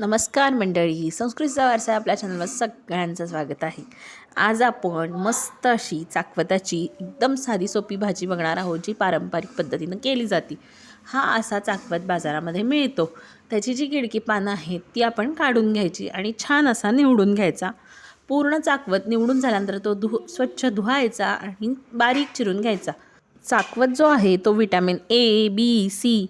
नमस्कार मंडळी संस्कृतीचा वारसा आपल्या चॅनलवर सगळ्यांचं स्वागत आहे. आज आपण मस्त अशी चाकवताची एकदम साधी सोपी भाजी बघणार आहोत जी पारंपरिक पद्धतीनं केली जाते. हा असा चाकवत बाजारामध्ये मिळतो. त्याची जी किडकी पानं आहेत ती आपण काढून घ्यायची आणि छान असा निवडून घ्यायचा. पूर्ण चाकवत निवडून झाल्यानंतर तो धु स्वच्छ धुवायचा आणि बारीक चिरून घ्यायचा. चाकवत जो आहे तो विटॅमिन ए बी सी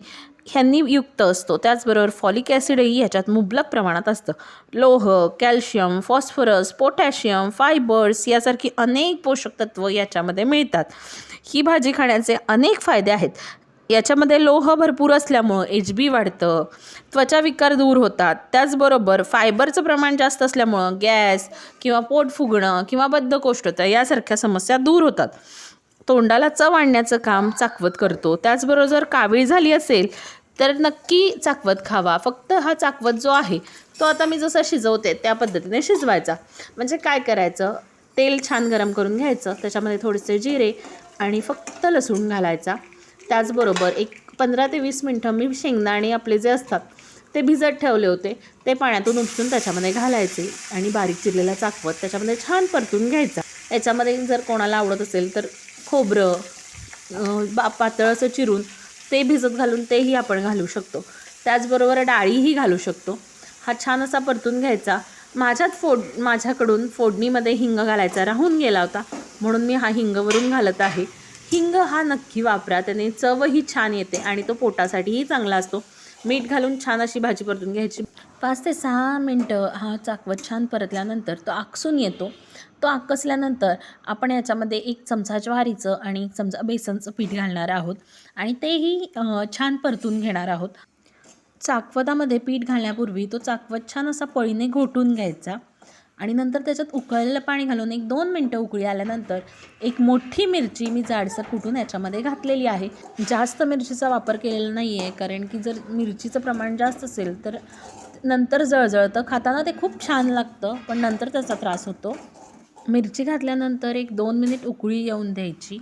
ह्यांनी युक्त असतो. त्याचबरोबर फॉलिक ॲसिडही ह्याच्यात मुबलक प्रमाणात असतं. लोह कॅल्शियम फॉस्फरस पोटॅशियम फायबर्स यासारखी अनेक पोषक तत्व याच्यामध्ये मिळतात. ही भाजी खाण्याचे अनेक फायदे आहेत. याच्यामध्ये लोह भरपूर असल्यामुळं एच बी वाढतं त्वचा विकार दूर होतात. त्याचबरोबर फायबरचं प्रमाण जास्त असल्यामुळं गॅस किंवा पोट फुगणं किंवा बद्धकोष्ठता यासारख्या समस्या दूर होतात. तोंडाला चव आणण्याचं काम चाकवत करतो. त्याचबरोबर जर कावीळ झाली असेल तर नक्की चाकवत खावा. फक्त हा चाकवत जो आहे तो आता मी जसा शिजवते त्या पद्धतीने शिजवायचा. म्हणजे काय करायचं? तेल छान गरम करून घ्यायचं. त्याच्यामध्ये थोडेसे जिरे आणि फक्त लसूण घालायचा. त्याचबरोबर एक पंधरा ते वीस मिनटं मी शेंगदाणे आपले जे असतात ते भिजत ठेवले होते ते पाण्यातून उपसून त्याच्यामध्ये घालायचे आणि बारीक चिरलेला चाकवत त्याच्यामध्ये छान परतून घ्यायचा. याच्यामध्ये जर कोणाला आवडत असेल तर खोबरं बा पातळ असं चिरून ते भिजत घालून तेही आपण घालू शकतो. त्याचबरोबर डाळीही घालू शकतो. हा छान असा परतून घ्यायचा. माझ्यात फोड माझ्याकडून फोडणीमध्ये हिंग घालायचा राहून गेला होता. म्हणून मी हा हिंगवरून घालत आहे. हिंग हा नक्की वापरा त्याने चवही छान येते आणि तो पोटासाठीही चांगला असतो. मीठ घालून छान अशी भाजी परतून घ्यायची. पाच ते सहा मिनटं हा चाकवत छान परतल्यानंतर तो आकसून येतो. तो आकसल्यानंतर आपण याच्यामध्ये एक चमचा ज्वारीचं आणि एक चमचा बेसनचं पीठ घालणार आहोत आणि तेही छान परतून घेणार आहोत. चाकवतामध्ये पीठ घालण्यापूर्वी तो चाकवत छान असा पळीने घोटून घ्यायचा आणि नंतर त्याच्यात उकळलेलं पाणी घालून एक दोन मिनटं उकळी आल्यानंतर एक मोठी मिरची मी जाडसर कुठून याच्यामध्ये घातलेली आहे. जास्त मिरचीचा वापर केलेला नाही आहे कारण की जर मिरचीचं प्रमाण जास्त असेल तर नंतर जळजळतं. खाताना ते खूप छान लागतं पण नंतर त्याचा त्रास होतो. मिरची घातल्यानंतर एक दोन मिनिट उकळी येऊन द्यायची.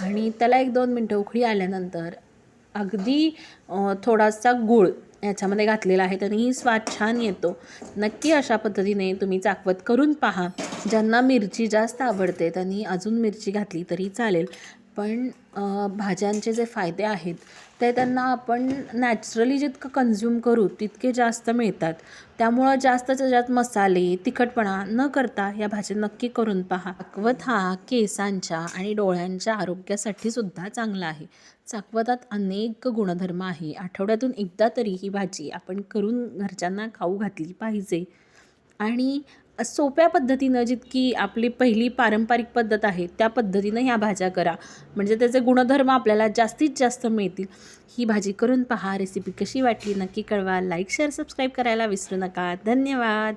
आणि त्याला एक दोन मिनटं उकळी आल्यानंतर अगदी थोडासा गूळ याच्यामध्ये घातलेला आहे तरीही स्वाद छान येतो. नक्की अशा पद्धतीने तुम्ही चाकवत करून पहा. ज्यांना मिरची जास्त आवडते त्यांनी अजून मिरची घातली तरी चालेल. पण भाज्यांचे जे फायदे आहेत ते त्यांना आपण नॅचरली जितकं कन्झ्युम करू तितके जास्त मिळतात. त्यामुळं जास्त त्याच्यात मसाले तिखटपणा न करता या भाज्या नक्की करून पहा. चाकवत हा केसांच्या आणि डोळ्यांच्या आरोग्यासाठी सुद्धा चांगला आहे. चाकवतात अनेक गुणधर्म आहे. आठवड्यातून एकदा तरी ही भाजी आपण करून घरच्यांना खाऊ घातली पाहिजे. आणि सोप्या पद्धतीनं जितकी आपली पहिली पारंपरिक पद्धत आहे त्या पद्धतीनं ह्या भाज्या करा. म्हणजे त्याचे गुणधर्म आपल्याला जास्तीत जास्त मिळतील. ही भाजी करून पहा रेसिपी कशी वाटली नक्की कळवा. लाईक शेअर सबस्क्राईब करायला विसरू नका. धन्यवाद.